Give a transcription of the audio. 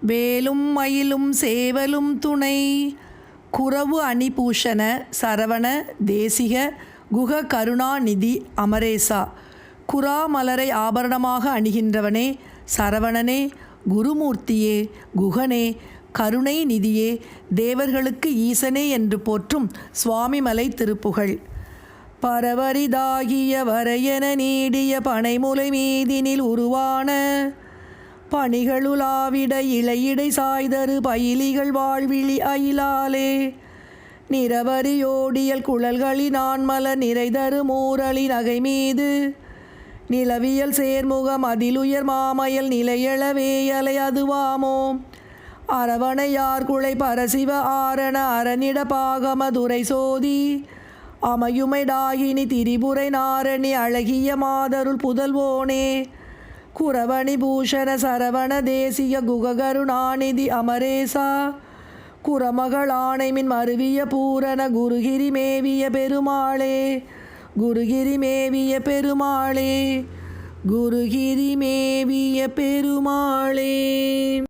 வேலும் மயிலும் சேவலும் துணை. குரவு அணிபூஷண சரவண தேசிக குக கருணாநிதி அமரேசா. குரா மலரை ஆபரணமாக அணிகின்றவனே சரவணனே குருமூர்த்தியே குகனே கருணை நிதியே தேவர்களுக்கு ஈசனே என்று போற்றும் சுவாமிமலை திருப்புகழ். பரவரிதாகிய வரையன நீடிய பனைமுலை மீதினில் உருவான பணிகளுலாவிட இளையிடை சாய்தரு பயிலிகள் வாழ்விழி அயிலாலே. நிறவரியோடியல் குழல்களினான் மலர் நிறைதரு மூரளி நகை மீது நிலவியல் சேர்முகம் அதிலுயர் மாமயல் நிலையளவேயலை அதுவாமோ. அரவணையார்குளை பரசிவ ஆரண அரணிட பாகம துரை சோதி. அமையுமைடாகினி திரிபுரை நாரணி அழகிய மாதருள் புதல்வோனே. குரவணி பூஷண சரவண தேசிய குககருணாநிதி அமரேசா. குரமகளானை மின் மருவிய பூரண குருகிரி மேவிய பெருமாளே. குருகிரி மேவிய பெருமாளே. குருகிரி மேவிய பெருமாளே.